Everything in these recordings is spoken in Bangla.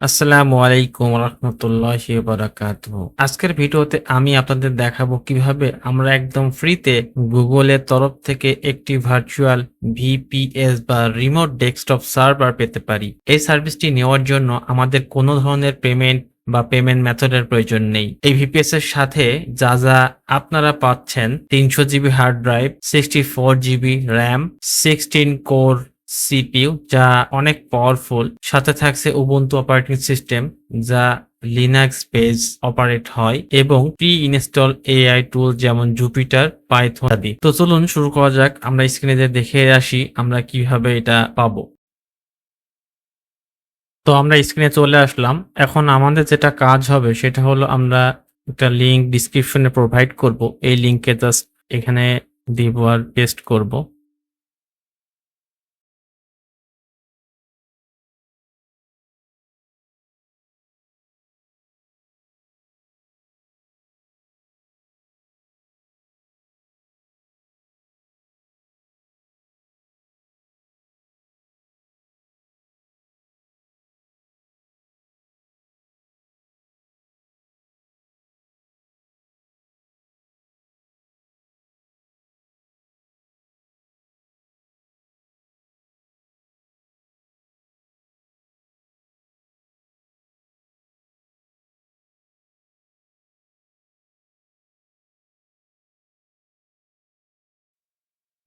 আসসালামু আলাইকুম রহমতুল্লাহি বারাকাতুহু আজকের ভিডিওতে আমি আপনাদের দেখাবো কীভাবে আমরা একদম ফ্রিতে গুগলের তরফ থেকে একটি ভার্চুয়াল ভিপিএস বা রিমোট ডেস্কটপ সার্ভার পেতে পারি। এই সার্ভিসটি নেওয়ার জন্য আমাদের কোনো ধরনের পেমেন্ট বা পেমেন্ট মেথডের প্রয়োজন নেই। এই ভিপিএস এর সাথে যা যা আপনারা পাচ্ছেন, তিনশো GB hard drive, sixty four GB RAM, sixteen core CPU যা অনেক পাওয়ারফুল সাথে থাকছে উবুন্টু অপারেটিং সিস্টেম যা লিনাক্স পেজ অপারেট হয়, এবং প্রি ইনস্টল এআই টুল যেমন জুপিটার পাইথন আদি তো চলুন শুরু করা যাক, আমরা স্ক্রিনে দেখে আসি, আমরা কীভাবে এটা পাবো। তো আমরা স্ক্রিনে চলে আসলাম। এখন আমাদের যেটা কাজ হবে, সেটা হলো আমরা একটা লিঙ্ক ডিসক্রিপশনে প্রোভাইড করব। এই লিঙ্কে জাস্ট এখানে দিব আর পেস্ট করব।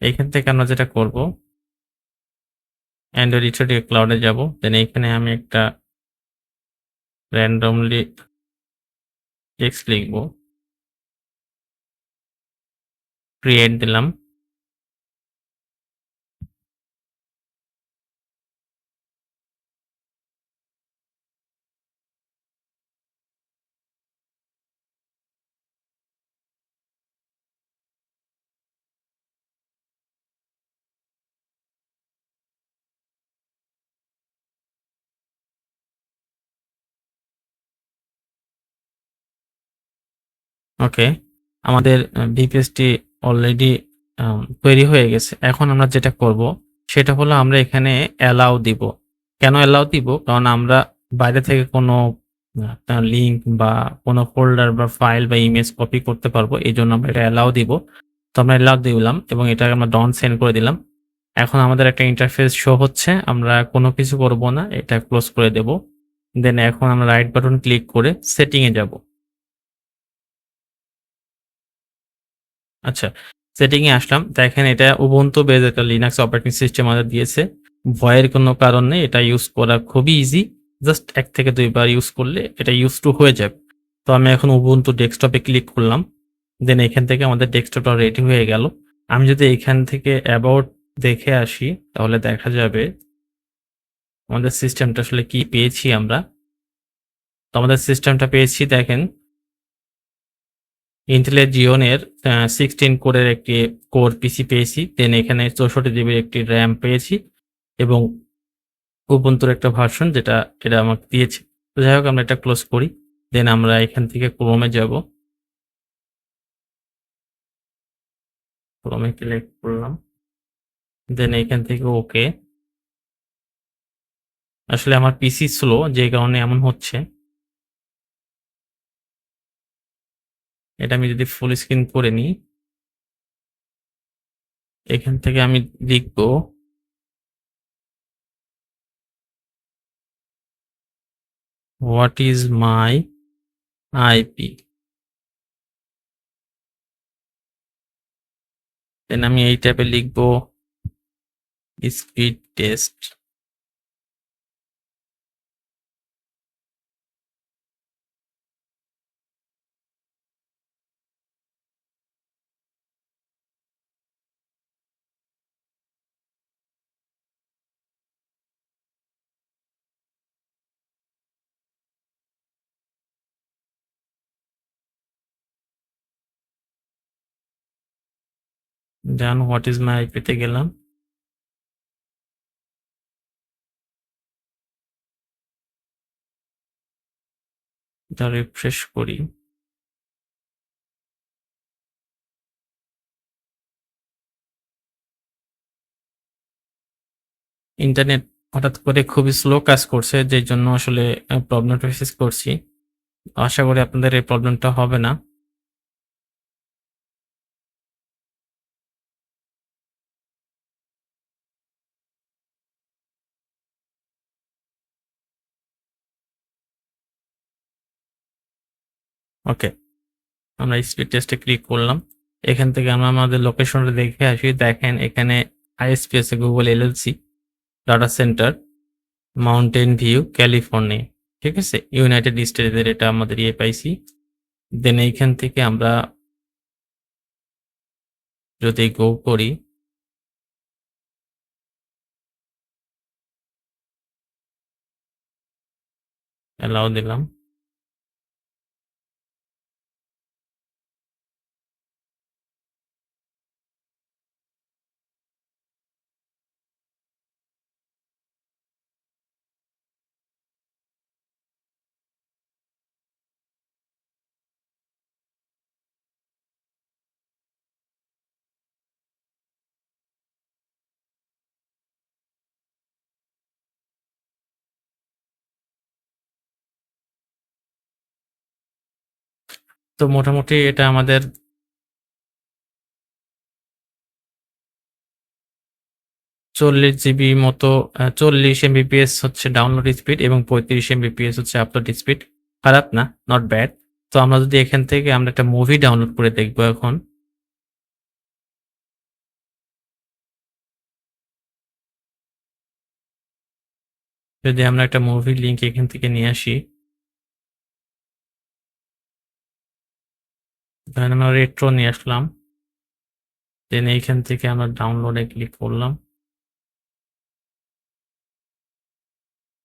এইখান থেকে আমরা যেটা করব অ্যান্ড্রয়েড ইউটিলিটি ক্লাউডে যাব দেন এইখানে আমি একটা র্যান্ডমলি টেক্সট লিখব ক্রিয়েট দিলাম। ওকে আমাদের ভিপিএসটি অলরেডি তৈরি হয়ে গেছে। এখন আমরা যেটা করব, সেটা হলো আমরা এখানে অ্যালাউ দিব। কেন অ্যালাউ দিব? কারণ আমরা বাইরে থেকে কোনো লিঙ্ক বা কোনো ফোল্ডার বা ফাইল বা ইমেজ কপি করতে পারব, এই জন্য আমরা এটা অ্যালাউ দিব। তো আমরা অ্যালাউ দিলাম এবং এটা আমরা ডন সেন্ড করে দিলাম। এখন আমাদের একটা ইন্টারফেস শো হচ্ছে, আমরা কোনো কিছু করব না, এটা ক্লোজ করে দেব। দেন এখন আমরা রাইট বাটন ক্লিক করে সেটিংয়ে যাব। আচ্ছা সেটিং এ আসলাম। দেখেন এটা উবুন্টু বেজ একটা লিনাক্স অপারেটিং সিস্টেম আমাদের দিয়েছে। ভয়ের কোনো কারণ নেই, এটা ইউজ করা খুবই ইজি জাস্ট এক থেকে দুইবার ইউজ করলে এটা ইউজ টু হয়ে যাবে। তো আমি এখন উবুন্টু ডেস্কটপে ক্লিক করলাম। দেন এখান থেকে আমাদের ডেস্কটপটা রেডি হয়ে গেল। আমি যদি এখান থেকে অ্যাবাউট দেখে আসি, তাহলে দেখা যাবে আমাদের সিস্টেমটা আসলে কি পেয়েছি আমরা। তো আমাদের সিস্টেমটা পেয়েছি, দেখেন ইন্টেলের জিওনের সিক্সটিন কোরের একটি কোর পিসি পেয়েছি। দেন এখানে চৌষট্টি জিবির একটি র্যাম পেয়েছি এবং উপন্তুর একটা ভার্সন যেটা এটা আমাকে দিয়েছে। তো যাই হোক, আমরা এটা ক্লোজ করি। দেন আমরা এখান থেকে ক্রোমে যাব। ক্রোমে ক্লিক করলাম। দেন এখান থেকে ওকে আসলে আমার পিসি স্লো যে কারণে এমন হচ্ছে। এটা আমি যদি ফুল স্ক্রিন করে নিই, এখান থেকে আমি লিখব what is my IP then আমি এই টাইপে লিখব speed test done what is my আইপিতে গেলাম। রিফ্রেশ করি। ইন্টারনেট হঠাৎ করে খুবই স্লো কাজ করছে, যেই জন্য আসলে প্রবলেমটা ফেস করছি। আশা করি আপনাদের এই প্রবলেমটা হবে না। ওকে আমরা স্পিড টেস্টে ক্লিক করলাম। এখান থেকে আমরা আমাদের লোকেশনটা দেখে আসি। দেখেন, এখানে আইএসপি আছে Google LLC data centre Mountain View California ঠিক আছে? ইউনাইটেড স্টেটসের এটা আমাদের ইয়ে পাইছি দেন এইখান থেকে আমরা যদি গো করি অ্যালাউ দিলাম। তো মোটামুটি এটা আমাদের চল্লিশ জিবি মতো চল্লিশ এমবিপিএস হচ্ছে ডাউনলোড স্পিড এবং পঁয়ত্রিশ এমবিপিএস হচ্ছে আপলোড স্পিড খারাপ না নট ব্যাড তো আমরা যদি এখান থেকে আমরা একটা মুভি ডাউনলোড করে দেখব এখন। যদি আমরা একটা মুভি লিঙ্ক এখান থেকে নিয়ে আসি। ধরেন আমরা রেট্রো নিয়ে আসলাম। দেন এইখান থেকে আমরা ডাউনলোডে ক্লিক করলাম।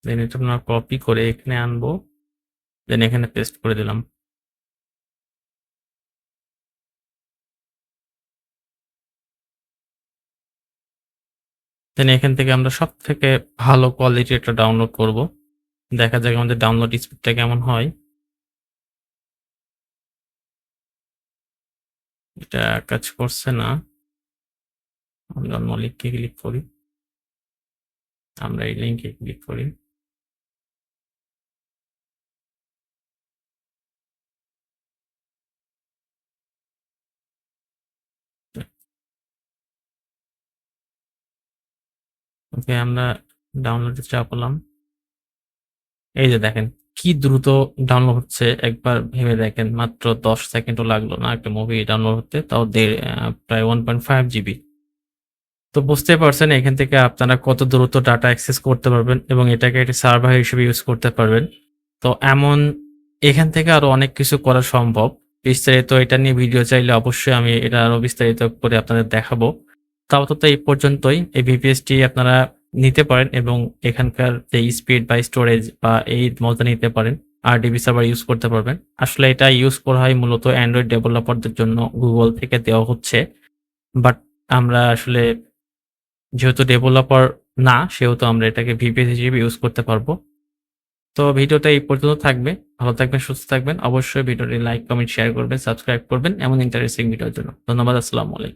দেন এটা আমরা কপি করে এখানে আনব। দেন এখানে পেস্ট করে দিলাম। দেন এখান থেকে আমরা সব থেকে ভালো কোয়ালিটি একটা ডাউনলোড করব। দেখা যাক আমাদের ডাউনলোড স্পিডটা কেমন হয়। এটা কাজ করছে না। আমরা অন্য লিঙ্কে ক্লিক করি? আমরা এই লিঙ্কে ক্লিক করি। ওকে আমরা ডাউনলোডে চাপলাম এই যে দেখেন কি দ্রুত ডাউনলোড হচ্ছে একবার ভেবে দেখেন, মাত্র দশ সেকেন্ডও লাগল না একটা মুভি ডাউনলোড হতে, তাও দেড় প্রায় ওয়ান পয়েন্ট ফাইভ জিবি তো বুঝতে পারছেন এখান থেকে আপনারা কত দ্রুত ডাটা অ্যাক্সেস করতে পারবেন এবং এটাকে একটি সার্ভার হিসেবে ইউজ করতে পারবেন। তো এমন এখান থেকে আরও অনেক কিছু করা সম্ভব। বিস্তারিত এটা নিয়ে ভিডিও চাইলে অবশ্যই আমি এটা আরও বিস্তারিত করে আপনাদের দেখাবো। তো এই পর্যন্তই। এই ভিপিএসটি আপনারা নিতে পারেন এবং এখানকার যে স্পিড বা স্টোরেজ বা এই মজা নিতে পারেন। আর ডিবি সার্ভার ইউজ করতে পারবেন। আসলে এটা ইউজ করা হয় মূলত অ্যান্ড্রয়েড ডেভেলপারদের জন্য। গুগল থেকে দেওয়া হচ্ছে। বাট আমরা আসলে যেহেতু ডেভেলপার না, সেহেতু আমরা এটাকে ভিপিএস হিসেবে ইউজ করতে পারব। তো ভিডিওটা এই পর্যন্ত থাকবে। ভালো থাকবেন, সুস্থ থাকবেন। অবশ্যই ভিডিওটি লাইক কমেন্ট শেয়ার করবেন সাবস্ক্রাইব করবেন এমন ইন্টারেস্টিং ভিডিওর জন্য। ধন্যবাদ, আসসালামু আলাইকুম।